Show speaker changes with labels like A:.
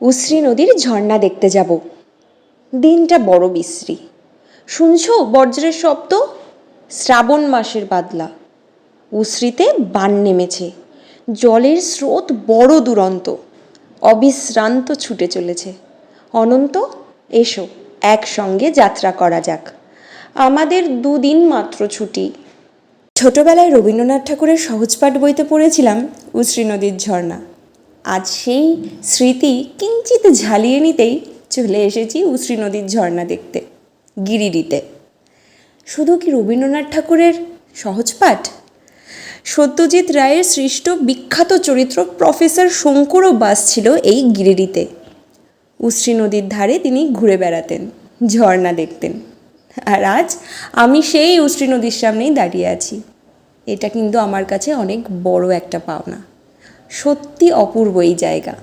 A: উশ্রী নদীর ঝর্ণা দেখতে যাব। দিনটা বড় বিশ্রী। শুনছো বজ্রের শব্দ? শ্রাবণ মাসের বাদলা। উশ্রীতে বান নেমেছে। জলের স্রোত বড় দুরন্ত। অবিশ্রান্ত ছুটে চলেছে। অনন্ত, এসো, একসঙ্গে যাত্রা করা যাক। আমাদের দুদিন মাত্র ছুটি। ছোটবেলায় রবীন্দ্রনাথ ঠাকুরের সহজপাঠ বইতে পড়েছিলাম উশ্রী নদীর ঝর্ণা। আজ সেই স্মৃতি কিঞ্চিত ঝালিয়ে নিতেই চলে এসেছি উশ্রী নদীর ঝর্ণা দেখতে, গিরিডিতে। শুধু কি রবীন্দ্রনাথ ঠাকুরের সহজপাঠ সত্যজিৎ রায়ের সৃষ্ট বিখ্যাত চরিত্র প্রফেসর শঙ্করও বাস ছিল এই গিরিডিতে। উশ্রী নদীর ধারে তিনি ঘুরে বেড়াতেন, ঝর্ণা দেখতেন। আর আজ আমি সেই উশ্রী নদীর সামনেই দাঁড়িয়ে আছি। এটা কিন্তু আমার কাছে অনেক বড় একটা পাওনা। সত্যি অপূর্ব এই জায়গা।